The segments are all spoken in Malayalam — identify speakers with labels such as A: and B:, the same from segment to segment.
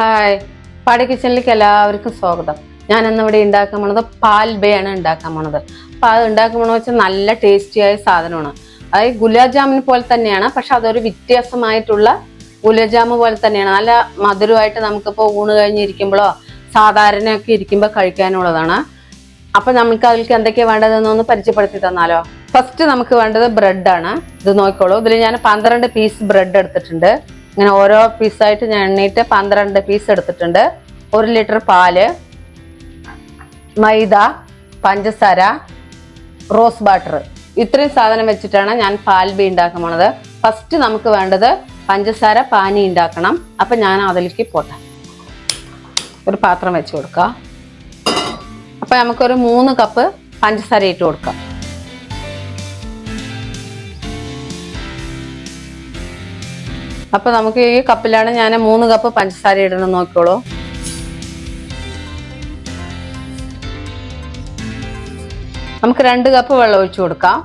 A: ഹായ്. പാടി കിച്ചണിലേക്ക് എല്ലാവർക്കും സ്വാഗതം. ഞാൻ ഇന്ന് ഇവിടെ ഉണ്ടാക്കാൻ പോണത് പാൽ ബേ ഉണ്ടാക്കാൻ പോണത്. അപ്പൊ അത് ഉണ്ടാക്കാൻ പോണെന്ന് വെച്ചാൽ നല്ല ടേസ്റ്റിയായ സാധനമാണ്. അത് ഗുലാബ് ജാമിന് പോലെ തന്നെയാണ് പക്ഷെ അതൊരു വ്യത്യാസമായിട്ടുള്ള ഗുലാബ് ജാമു പോലെ തന്നെയാണ്. നല്ല മധുരമായിട്ട് നമുക്കിപ്പോൾ ഊണ് കഴിഞ്ഞിരിക്കുമ്പോഴോ സാധാരണയൊക്കെ ഇരിക്കുമ്പോൾ കഴിക്കാനുള്ളതാണ്. അപ്പൊ നമുക്ക് അതിലേക്ക് എന്തൊക്കെയാണ് വേണ്ടതെന്നൊന്ന് പരിചയപ്പെടുത്തി തന്നാലോ? ഫസ്റ്റ് നമുക്ക് വേണ്ടത് ബ്രെഡാണ് ഇത് നോക്കിക്കോളൂ. ഇതിൽ ഞാൻ പന്ത്രണ്ട് പീസ് ബ്രെഡ് എടുത്തിട്ടുണ്ട്. ഇങ്ങനെ ഓരോ പീസായിട്ട് ഞാൻ എണ്ണീട്ട് പന്ത്രണ്ട് പീസ് എടുത്തിട്ടുണ്ട്. ഒരു ലിറ്റർ പാൽ മൈദ പഞ്ചസാര റോസ് ബാട്ടർ ഇത്രയും സാധനം വെച്ചിട്ടാണ് ഞാൻ പാൽ ബി ഉണ്ടാക്കാൻ പോണത്. ഫസ്റ്റ് നമുക്ക് വേണ്ടത് പഞ്ചസാര പാനി ഉണ്ടാക്കണം. അപ്പം ഞാൻ അതിലേക്ക് പോട്ടെ. ഒരു പാത്രം വെച്ച് കൊടുക്കാം. അപ്പം നമുക്കൊരു മൂന്ന് കപ്പ് പഞ്ചസാര ഇട്ട് കൊടുക്കാം. അപ്പൊ നമുക്ക് ഈ കപ്പിലാണ് ഞാൻ മൂന്ന് കപ്പ് പഞ്ചസാര ഇടണം നോക്കിക്കോളൂ. നമുക്ക് രണ്ട് കപ്പ് വെള്ളം ഒഴിച്ചു കൊടുക്കാം.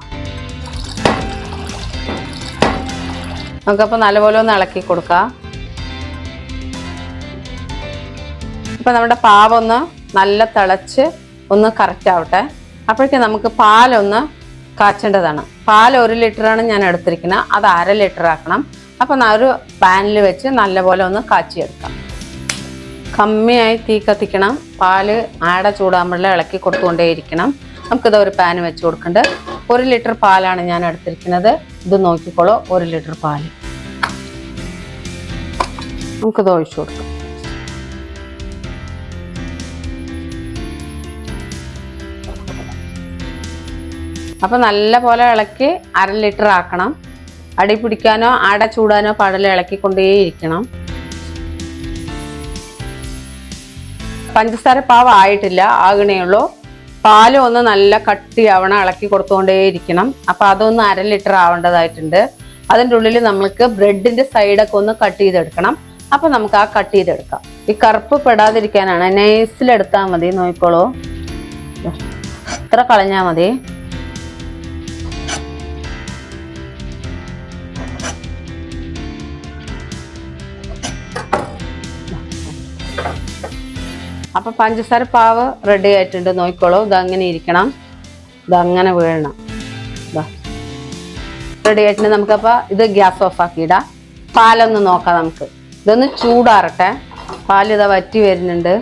A: നമുക്കപ്പോൾ നല്ലപോലെ ഒന്ന് ഇളക്കി കൊടുക്കാം. ഇപ്പം നമ്മുടെ പാവൊന്ന് നല്ല തിളച്ച് ഒന്ന് കറക്റ്റ് ആവട്ടെ. അപ്പോഴേക്കും നമുക്ക് പാലൊന്ന് കാച്ചേണ്ടതാണ്. പാൽ ഒരു ലിറ്ററാണ് ഞാൻ എടുത്തിരിക്കുന്നത്. അത് അര ലിറ്റർ ആക്കണം അപ്പം ഒരു പാനിൽ വെച്ച് നല്ലപോലെ ഒന്ന് കാച്ചിയെടുക്കാം. കമ്മിയായി തീ കത്തിക്കണം. പാൽ ആട ചൂടാകുമ്പോഴേ ഇളക്കി കൊടുത്തുകൊണ്ടേയിരിക്കണം. നമുക്കിത് ഒരു പാൻ വെച്ച് കൊടുക്കേണ്ടത് ഒരു ലിറ്റർ പാലാണ് ഞാൻ എടുത്തിരിക്കുന്നത്. ഇത് നോക്കിക്കോളൂ ഒരു ലിറ്റർ പാൽ. നമുക്കിത് ഒഴിച്ചു കൊടുക്കാം. അപ്പോൾ നല്ല പോലെ ഇളക്കി അര ലിറ്റർ ആക്കണം. അടി പിടിക്കാനോ അട ചൂടാനോ പാടില്ല ഇളക്കിക്കൊണ്ടേയിരിക്കണം പഞ്ചസാര പാവ് ആയിട്ടില്ല ആകണേ ഉള്ളൂ. പാൽ ഒന്ന് നല്ല കട്ടിയാവണം ഇളക്കി കൊടുത്തുകൊണ്ടേയിരിക്കണം അപ്പൊ അതൊന്ന് അര ലിറ്റർ ആവേണ്ടതായിട്ടുണ്ട്. അതിന്റെ ഉള്ളിൽ നമുക്ക് ബ്രെഡിന്റെ സൈഡൊക്കെ ഒന്ന് കട്ട് ചെയ്തെടുക്കണം. അപ്പൊ നമുക്ക് ആ കട്ട് ചെയ്തെടുക്കാം. ഈ കറുപ്പ് പെടാതിരിക്കാനാണ്. നൈസിലെടുത്താൽ മതി നോക്കിക്കോളൂ. ഇത്ര കളഞ്ഞാൽ മതി. അപ്പൊ പഞ്ചസാര പാവ് റെഡി ആയിട്ടുണ്ട്. നോക്കിക്കോളൂ. ഇതങ്ങനെ ഇരിക്കണം. ഇതങ്ങനെ വീഴണം. റെഡി ആയിട്ടുണ്ട്. നമുക്കപ്പോൾ ഇത് ഗ്യാസ് ഓഫ് ആക്കിയിടാം. പാലൊന്ന് നോക്കാം നമുക്ക്. ഇതൊന്ന് ചൂടാറട്ടെ. പാൽ ഇതാ വറ്റി വരുന്നുണ്ട്.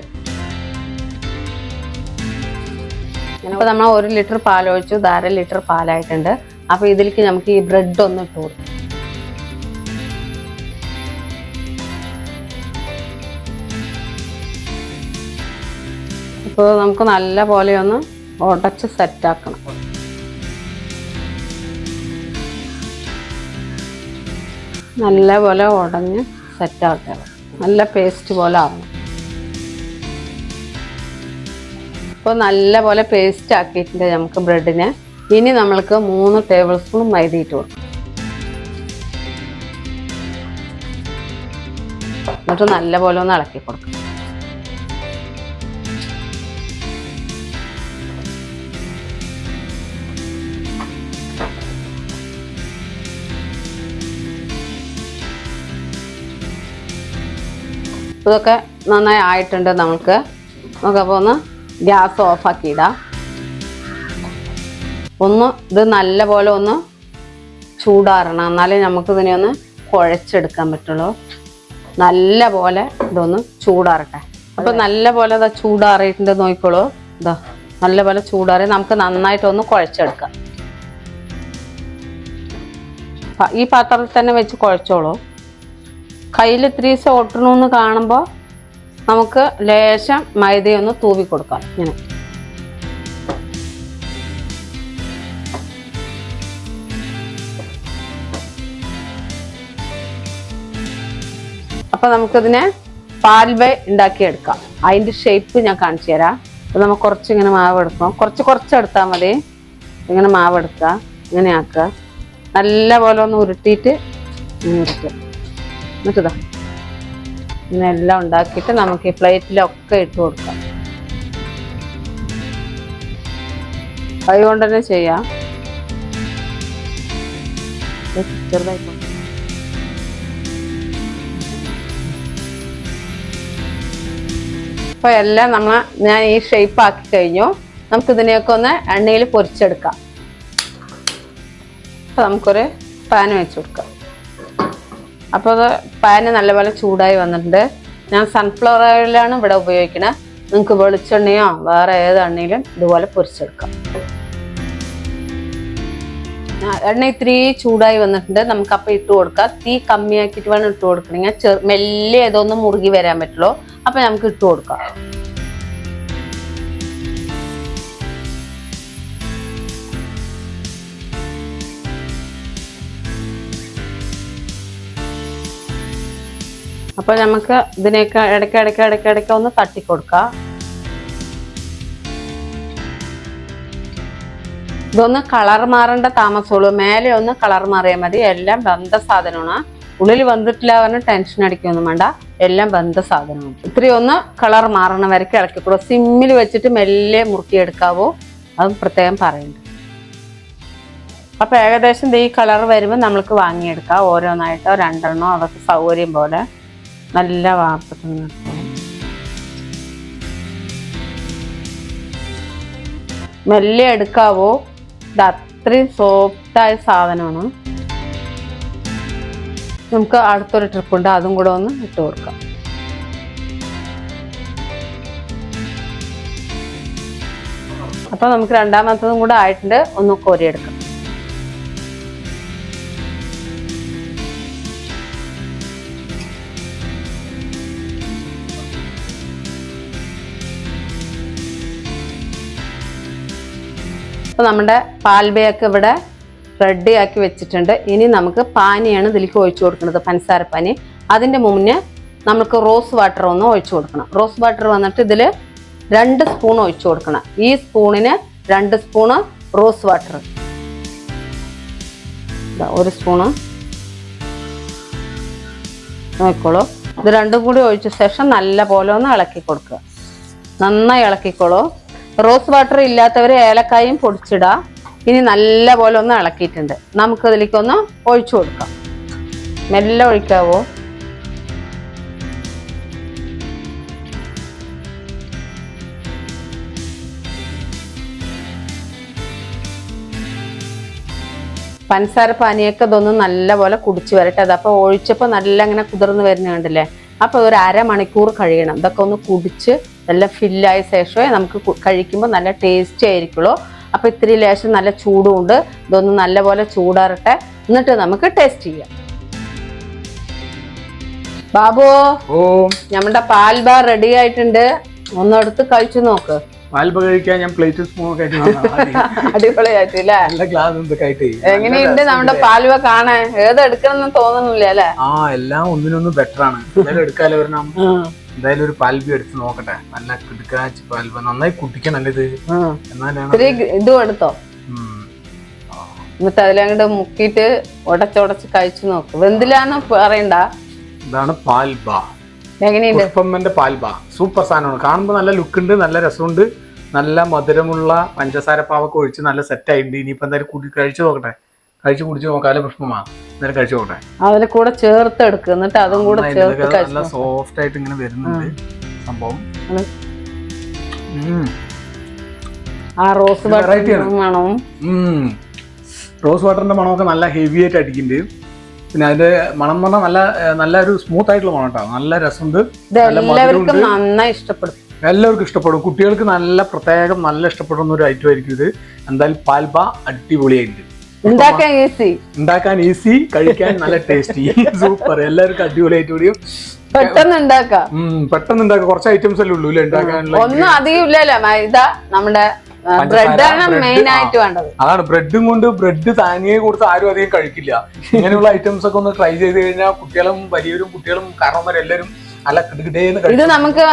A: അപ്പോൾ നമ്മൾ ഒരു ലിറ്റർ പാൽ ഒഴിച്ചു ഇത് ലിറ്റർ പാലായിട്ടുണ്ട്. അപ്പോൾ ഇതിലേക്ക് നമുക്ക് ഈ ബ്രെഡ് ഒന്ന് ഇട്ട് കൊടുക്കാം. ഇപ്പോൾ നമുക്ക് നല്ല പോലെ ഒന്ന് ഉടച്ച് സെറ്റാക്കണം നല്ല പോലെ ഉടഞ്ഞ് സെറ്റാക്കണം നല്ല പേസ്റ്റ് പോലെ ആവണം. ഇപ്പോൾ നല്ല പോലെ പേസ്റ്റ് ആക്കിയിട്ടുണ്ട് നമുക്ക് ബ്രെഡിന്. ഇനി നമ്മൾക്ക് മൂന്ന് ടേബിൾ സ്പൂൺ മൈദ ഇട്ട് കൊടുക്കും. എന്നിട്ട് നല്ല പോലെ ഒന്ന് ഇളക്കി കൊടുക്കും. ഇതൊക്കെ നന്നായി ആയിട്ടുണ്ട് നമുക്ക് നമുക്കപ്പോൾ ഒന്ന് ഗ്യാസ് ഓഫാക്കി ഇടാം ഒന്ന് ഇത് നല്ല പോലെ ഒന്ന് ചൂടാറണം. എന്നാലേ നമുക്ക് ഇതിനെ ഒന്ന് കുഴച്ചെടുക്കാൻ പറ്റുള്ളൂ. നല്ല പോലെ ഇതൊന്ന് ചൂടാറട്ടെ. അപ്പൊ നല്ല പോലെ ഇതാ ചൂടാറിയിട്ടുണ്ട് നോക്കിക്കോളൂ. ഇതാ നല്ല പോലെ ചൂടാറി നമുക്ക് നന്നായിട്ടൊന്ന് കുഴച്ചെടുക്കാം. ഈ പാത്രത്തിൽ തന്നെ വെച്ച് കുഴച്ചോളൂ. കയ്യിൽ ഇത്തിരി ദിവസം ഒട്ടണമെന്ന് കാണുമ്പോൾ നമുക്ക് ലേശം മൈദയൊന്ന് തൂവി കൊടുക്കാം ഇങ്ങനെ. അപ്പൊ നമുക്കിതിനെ പാൽബൈ ഉണ്ടാക്കിയെടുക്കാം. അതിന്റെ ഷേപ്പ് ഞാൻ കാണിച്ചു തരാം. അപ്പം നമുക്ക് കുറച്ച് ഇങ്ങനെ മാവ് എടുക്കാം. കുറച്ച് കുറച്ച് എടുത്താൽ മതി. ഇങ്ങനെ മാവ് എടുക്കുക. ഇങ്ങനെ ആക്കുക. നല്ല പോലെ ഒന്ന് ഉരുട്ടിയിട്ട് ഇങ്ങനെ ഉരുട്ടുക എന്നിട്ടിതാ ഇങ്ങനെ എല്ലാം ഉണ്ടാക്കിയിട്ട് നമുക്ക് ഈ പ്ലേറ്റിലൊക്കെ ഇട്ട് കൊടുക്കാം. കൈ കൊണ്ട് തന്നെ ചെയ്യാം. ഇത് അപ്പോൾ എല്ലാം നമ്മൾ ഞാൻ ഈ ഷേപ്പ് ആക്കി കഴിഞ്ഞു. നമുക്ക് ഇതിനെയൊക്കെ ഒന്ന് എണ്ണയിൽ പൊരിച്ചെടുക്കാം. അപ്പോൾ നമുക്കൊരു പാൻ വെച്ച് കൊടുക്കാം. അപ്പോൾ അത് പാന് നല്ലപോലെ ചൂടായി വന്നിട്ടുണ്ട്. ഞാൻ സൺഫ്ലവർ ഓയിലാണ് ഇവിടെ ഉപയോഗിക്കുന്നത് നിങ്ങൾക്ക് വെളിച്ചെണ്ണയോ വേറെ ഏത് ഇതുപോലെ പൊരിച്ചെടുക്കാം. എണ്ണ ഇത്തിരി ചൂടായി വന്നിട്ടുണ്ട്. നമുക്ക് അപ്പം ഇട്ട് കൊടുക്കാം. തീ കമ്മിയാക്കിയിട്ട് വേണം ഇട്ട് കൊടുക്കണമെങ്കിൽ ചെറു മെല്ലെ ഇതൊന്ന് മുറുകി വരാൻ പറ്റുള്ളൂ. അപ്പം നമുക്ക് ഇട്ട് കൊടുക്കാം. അപ്പോൾ നമുക്ക് ഇതിനെയൊക്കെ ഇടയ്ക്ക് ഇടയ്ക്ക് ഇടയ്ക്ക് ഇടയ്ക്ക് ഒന്ന് തട്ടിക്കൊടുക്കാം ഇതൊന്ന് കളർ മാറേണ്ട താമസമുള്ളൂ. മേലെ ഒന്ന് കളർ മാറിയാൽ മതി. എല്ലാം ബന്ധ സാധനമാണ്. ഉള്ളിൽ വന്നിട്ടില്ല പറഞ്ഞ് ടെൻഷൻ അടിക്കൊന്നും വേണ്ട. എല്ലാം ബന്ധ സാധനമാണ്. ഇത്തിരി ഒന്ന് കളർ മാറണ. വരയ്ക്ക് ഇളക്കിക്കൂടും സിമ്മിൽ വെച്ചിട്ട് മെല്ലെ മുറുക്കിയെടുക്കാവോ. അത് പ്രത്യേകം പറയുന്നുണ്ട് അപ്പൊ ഏകദേശം ഈ കളർ വരുമ്പോൾ നമ്മൾക്ക് വാങ്ങിയെടുക്കാം. ഓരോന്നായിട്ടോ രണ്ടെണ്ണോ അതൊക്കെ സൗകര്യം പോലെ. നല്ല വാർത്തകൾ മെല്ലെ എടുക്കാവോ? ഇത് അത്രയും സോഫ്റ്റായ സാധനമാണ്. നമുക്ക് അടുത്തൊരു ട്രിപ്പ് ഉണ്ട് അതും കൂടെ ഒന്ന് ഇട്ട് കൊടുക്കാം. അപ്പൊ നമുക്ക് രണ്ടാമത്തതും കൂടെ ആയിട്ടുണ്ട് ഒന്ന് കോരിയെടുക്കാം. അപ്പോൾ നമ്മുടെ പാൽബയൊക്കെ ഇവിടെ റെഡി ആക്കി വെച്ചിട്ടുണ്ട്. ഇനി നമുക്ക് പാനിയാണ് ഇതിലേക്ക് ഒഴിച്ചു കൊടുക്കുന്നത് പഞ്ചസാര പാനി അതിന്റെ മുന്നേ നമുക്ക് റോസ് വാട്ടർ ഒന്ന് ഒഴിച്ചു കൊടുക്കണം. റോസ് വാട്ടർ വന്നിട്ട് ഇതിൽ രണ്ട് സ്പൂൺ ഒഴിച്ചു കൊടുക്കണം. ഈ സ്പൂണിന് രണ്ട് സ്പൂണ് റോസ് വാട്ടർ ഒരു സ്പൂണ് നോക്കിക്കോളൂ. ഇത് രണ്ടും കൂടി ഒഴിച്ച ശേഷം നല്ല പോലെ ഒന്ന് ഇളക്കി കൊടുക്കുക. നന്നായി ഇളക്കിക്കോളൂ. റോസ് വാട്ടർ ഇല്ലാത്തവരെ ഏലക്കായും പൊടിച്ചിടാം. ഇനി നല്ല പോലെ ഒന്ന് ഇളക്കിയിട്ടുണ്ട്. നമുക്ക് ഇതിലേക്കൊന്ന് ഒഴിച്ചു കൊടുക്കാം. മെല്ലെ ഒഴിക്കാവോ? പഞ്ചസാര പാനിയൊക്കെ ഇതൊന്ന് നല്ലപോലെ കുടിച്ച് വരട്ടെ. അതപ്പോൾ ഒഴിച്ചപ്പോൾ നല്ല ഇങ്ങനെ കുതിർന്ന് വരുന്ന കണ്ടില്ലേ? അപ്പോൾ ഒരു അരമണിക്കൂർ കഴിയണം. ഇതൊക്കെ ഒന്ന് കുടിച്ച് നല്ല ഫില്ലായ ശേഷമേ നമുക്ക് കഴിക്കുമ്പോൾ നല്ല ടേസ്റ്റി ആയിരിക്കുള്ളൂ. അപ്പോൾ ഇത്തിരി ലേശം നല്ല ചൂടുമുണ്ട്. ഇതൊന്ന് നല്ലപോലെ ചൂടാറട്ടെ. എന്നിട്ട് നമുക്ക് ടേസ്റ്റ് ചെയ്യാം. ബാബു നമ്മുടെ പാൽ ബാർ റെഡി ആയിട്ടുണ്ട്. ഒന്നെടുത്ത് കഴിച്ചു നോക്ക്.
B: കഴിക്കാൻ ഞാൻ പ്ലേറ്റ് സ്പൂൺ.
A: അടിപൊളിയായിട്ടില്ലേ? എങ്ങനെയുണ്ട് നമ്മുടെ പാൽവ കാണാൻ? ഏതെടുക്കണം തോന്നുന്നില്ല അല്ലേ?
B: ആ എല്ലാം ഒന്നിനൊന്നും ബെറ്റർ ആണ്. എടുക്കാലോ എന്തായാലും ഒരു പാൽബി എടുത്ത് നോക്കട്ടെ. നല്ല കിടക്കാച്ച് പാൽബ. നന്നായി കുടിക്കണം ഇത്? എന്നാലാണ്
A: ഇത് എടുത്തോ. എന്നിട്ട് അതിലങ്ങോട്ട് മുക്കിയിട്ട് ഉടച്ചുടച്ച് കഴിച്ചു നോക്ക്. വെന്തിലാന്ന് പറയണ്ട.
B: ഇതാണ് പാൽബ.
A: എങ്ങനെയുണ്ട്?
B: പുഷ്പമ്മന്റെ പാൽബ. സൂപ്പർ സാധനമാണ്. കാണുമ്പോൾ നല്ല ലുക്ക് ഉണ്ട് നല്ല രസമുണ്ട്. നല്ല മധുരമുള്ള പഞ്ചസാര പാവൊക്കെ ഒഴിച്ച് നല്ല സെറ്റ് ആയിട്ടുണ്ട്. ഇനിയിപ്പോ എന്തായാലും കുടി കഴിച്ചു നോക്കട്ടെ. കഴിച്ചു കുടിച്ചു നോക്കാല്ലേ പ്രശ്നമാണ് എന്തായാലും കഴിച്ചു നോക്കട്ടെ
A: അതിൽ കൂടെ ചേർത്ത് എന്നിട്ട് അതും കൂടെ ചേർത്ത്
B: നല്ല സോഫ്റ്റ് ആയിട്ട് ഇങ്ങനെ വരുന്നുണ്ട് സംഭവം.
A: ആ റോസ്
B: റോസ് വാട്ടറിന്റെ മണമൊക്കെ നല്ല ഹെവി ആയിട്ട് അടിക്കുന്നുണ്ട്. പിന്നെ അതിന്റെ മണം എന്ന് പറഞ്ഞാൽ നല്ല നല്ല ഒരു സ്മൂത്ത് ആയിട്ടുള്ള മണം കേട്ടോ. നല്ല രസമുണ്ട്.
A: എല്ലാവർക്കും. നന്നായി ഇഷ്ടപ്പെടും.
B: എല്ലാവർക്കും ഇഷ്ടപ്പെടും. കുട്ടികൾക്ക് നല്ല പ്രത്യേകം നല്ല ഇഷ്ടപ്പെടുന്ന ഒരു ഐറ്റം ആയിരിക്കും ഇത്. എന്തായാലും പാൽബ അടിപൊളിയായിട്ടുണ്ട്.
A: ഉണ്ടാക്കാൻ ഈസി
B: ഉണ്ടാക്കാൻ ഈസി കഴിക്കാൻ നല്ല ടേസ്റ്റി സൂപ്പർ എല്ലാവർക്കും അടിപൊളിയായിട്ട് കൂടിയും
A: പെട്ടെന്ന് ഉണ്ടാക്കാം.
B: പെട്ടെന്ന് കുറച്ച് ഐറ്റംസ് അല്ലേ ഉള്ളൂ അല്ലേ ഉണ്ടാക്കാനുള്ള
A: ഒന്നും അധികം ഇല്ലല്ലോ മൈദ നമ്മുടെ
B: അതാണ്. ബ്രെഡും കൊണ്ട് ബ്രെഡ് താനിയെ കൊടുത്ത് ആരും അധികം കഴിക്കില്ല. ഇങ്ങനെയുള്ള ഐറ്റംസ് ഒക്കെ ഒന്ന് ട്രൈ ചെയ്ത് കഴിഞ്ഞാൽ കുട്ടികളും വലിയവരും കുട്ടികളും കാരണവന്മാരും എല്ലാവരും നല്ല കിടുകിടേന്ന്
A: ഇത് നമുക്ക്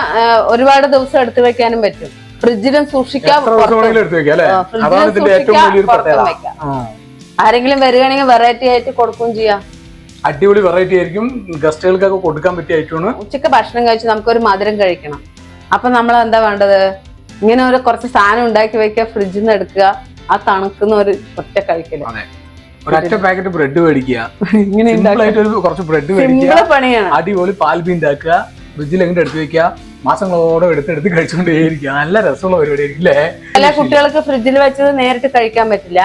A: ഒരുപാട് ദിവസം എടുത്തു വെക്കാനും പറ്റും. ഫ്രിഡ്ജിലും സൂക്ഷിക്കാം
B: ദിവസം വേണമെങ്കിലും വെക്കാം അല്ലേ? അതാണ് ഇതിന്റെ ഏറ്റവും വലിയൊരു പ്രത്യേകത.
A: ആരെങ്കിലും വരികയാണെങ്കിൽ വെറൈറ്റി ആയിട്ട് കൊടുക്കുകയും ചെയ്യാം.
B: അടിപൊളി വെറൈറ്റി ആയിരിക്കും. ഗസ്റ്റുകൾക്കൊക്കെ കൊടുക്കാൻ പറ്റിയ ഐറ്റമാണ്
A: ഉച്ചയ്ക്ക് ഭക്ഷണം കഴിച്ച് നമുക്കൊരു മധുരം കഴിക്കണം. അപ്പൊ നമ്മൾ എന്താ വേണ്ടത്? ഇങ്ങനെ ഒരു കുറച്ച് സാധനം ഉണ്ടാക്കി വെക്കുക ഫ്രിഡ്ജിൽ നിന്ന് എടുക്കുക ആ തണുക്കുന്ന ഒരു ഒറ്റ
B: കഴിക്കൽ. ഒരൊറ്റ പാക്കറ്റ് ബ്രെഡ് മേടിക്കുക.
A: ഇങ്ങനെ
B: കുറച്ച് ബ്രെഡ് മേടിക്കുക.
A: പണിയാണ്.
B: അടിപൊളി പാൽബി ഉണ്ടാക്കുക. ഫ്രിഡ്ജിൽ എങ്ങനെ എടുത്ത് വെക്കുക? മാസങ്ങളോടെ എടുത്തെടുത്ത് കഴിച്ചുകൊണ്ടേയിരിക്കുക. നല്ല രസമുള്ള പരിപാടി ആയിരിക്കും അല്ലേ
A: കുട്ടികൾക്ക് ഫ്രിഡ്ജിൽ വെച്ചത് നേരിട്ട് കഴിക്കാൻ പറ്റില്ല.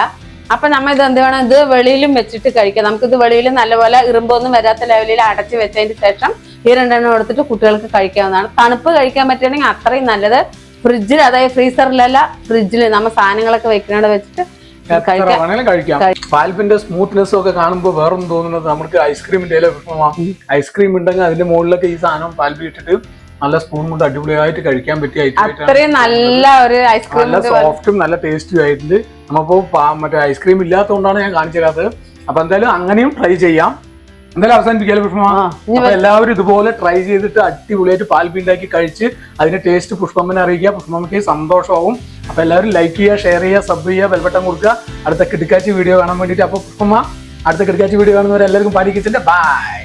A: അപ്പൊ നമ്മൾ ഇത് എന്ത് വേണം ഇത് വെളിയിലും വെച്ചിട്ട് കഴിക്കാം. നമുക്കിത് ഇത് വെളിയിൽ നല്ലപോലെ ഇറുമ്പൊന്നും വരാത്ത ലെവലിൽ അടച്ച് വെച്ചതിന് ശേഷം ഈ രണ്ടെണ്ണം എടുത്തിട്ട് കുട്ടികൾക്ക് കഴിക്കാവുന്നതാണ്. തണുപ്പ് കഴിക്കാൻ പറ്റുകയാണെങ്കിൽ അത്രയും നല്ലത്. ഫ്രിഡ്ജിൽ അതായത് ഫ്രീസറിലല്ല ഫ്രിഡ്ജിൽ നമ്മൾ സാധനങ്ങളൊക്കെ വെക്കണോടെ വെച്ചിട്ട് കഴിക്കാം.
B: പാൽപ്പിന്റെ സ്മൂത്ത്നെസ് ഒക്കെ കാണുമ്പോൾ വേറൊന്നും തോന്നുന്നത് നമുക്ക് ഐസ്ക്രീമിന്റെ ഐസ്ക്രീം ഉണ്ടെങ്കിൽ അതിന്റെ മുകളിലൊക്കെ ഈ സാധനം പാൽപ്പി ഇട്ടിട്ട് നല്ല സ്പൂൺ കൊണ്ട് അടിപൊളിയായിട്ട് കഴിക്കാൻ പറ്റിയ
A: അത്രയും നല്ല ഒരു ഐസ്ക്രീം
B: നല്ല സോഫ്റ്റും നല്ല ടേസ്റ്റും ആയിട്ടുണ്ട്. നമ്മപ്പോ മറ്റേ ഐസ്ക്രീം ഇല്ലാത്തതുകൊണ്ടാണ് ഞാൻ കാണിച്ചു തരാത്തത് അപ്പൊ എന്തായാലും അങ്ങനെയും ട്രൈ ചെയ്യാം. എന്തായാലും അവസാനിപ്പിക്കാലോ
A: പുഷ്പമാണ്
B: അപ്പൊ എല്ലാവരും ഇതുപോലെ ട്രൈ ചെയ്തിട്ട് അടിപൊളിയായിട്ട് പാൽപ്പി ഉണ്ടാക്കി കഴിച്ച് അതിന്റെ ടേസ്റ്റ് പുഷ്പമ്മനെ അറിയിക്കുക. പുഷ്പമ്മയ്ക്ക് സന്തോഷമാവും. അപ്പൊ എല്ലാവരും ലൈക്ക് ചെയ്യുക ഷെയർ ചെയ്യുക സബ് ചെയ്യുക ബെൽബട്ടം കൊടുക്കുക. അടുത്ത കിടക്കാച്ചി വീഡിയോ കാണാൻ വേണ്ടിയിട്ട്. അപ്പൊ പുഷ്പമ്മ അടുത്ത കിടക്കാച്ചി വീഡിയോ കാണുന്നവരെല്ലാവർക്കും പാലിക്കിച്ചിന്റെ ബൈ